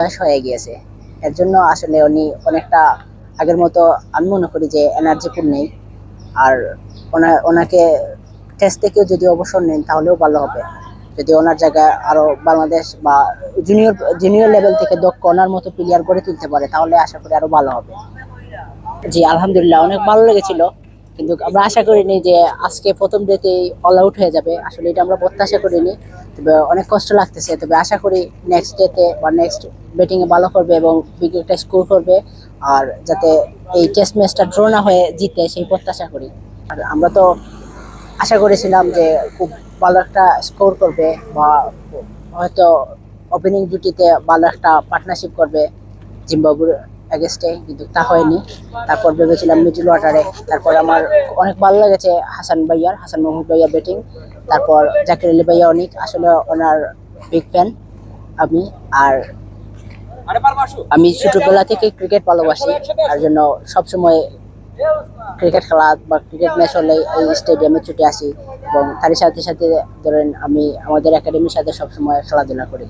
বয়স হয়ে গিয়েছে। এর জন্য আসলে উনি অনেকটা আগের মতো, আমি মনে করি যে এনার্জিফুল নেই। আর ওনা, ওনাকে টেস্ট থেকেও যদি অবসর নেন, তাহলেও ভালো হবে। যদি ওনার জায়গায় আরও বাংলাদেশ বা জুনিয়র জুনিয়র লেভেল থেকে দক্ষ ওনার মতো প্লেয়ার গড়ে তুলতে পারে, তাহলে আশা করি আরও ভালো হবে। জি, আলহামদুলিল্লাহ, অনেক ভালো লেগেছিল। কিন্তু আমরা আশা করিনি যে আজকে প্রথম ডেতেই অল আউট হয়ে যাবে। আসলে এটা আমরা প্রত্যাশা করিনি। তবে অনেক কষ্ট লাগতেছে। তবে আশা করি নেক্সট ডেতে বা নেক্সট ব্যাটিংয়ে ভালো করবে এবং একটা স্কোর করবে। আর যাতে এই টেস্ট ম্যাচটা ড্র না হয়ে জিতে, সেই প্রত্যাশা করি। আর আমরা তো আশা করেছিলাম যে খুব ভালো একটা স্কোর করবে বা হয়তো ওপেনিং জুটিতে ভালো একটা পার্টনারশিপ করবে জিম্বাবুর অ্যাগেস্টে কিন্তু তা হয়নি। তারপর ভেবেছিলাম মিডল ওয়াটারে তারপর আমার অনেক ভালো লেগেছে হাসান ভাইয়ার, হাসান মাহমুদ ভাইয়ার ব্যাটিং তারপর জাকির আলী ভাইয়া অনেক, আসলে ওনার বিগ ফ্যান আমি। আর আমি ছোটবেলা থেকে ক্রিকেট ভালোবাসি, তার জন্য সবসময় ক্রিকেট খেলা বা ক্রিকেট ম্যাচ হলে এই স্টেডিয়ামে ছুটে আসি। এবং তার সাথে সাথে ধরেন আমি আমাদের একাডেমির সাথে সবসময় খেলাধুলা করি।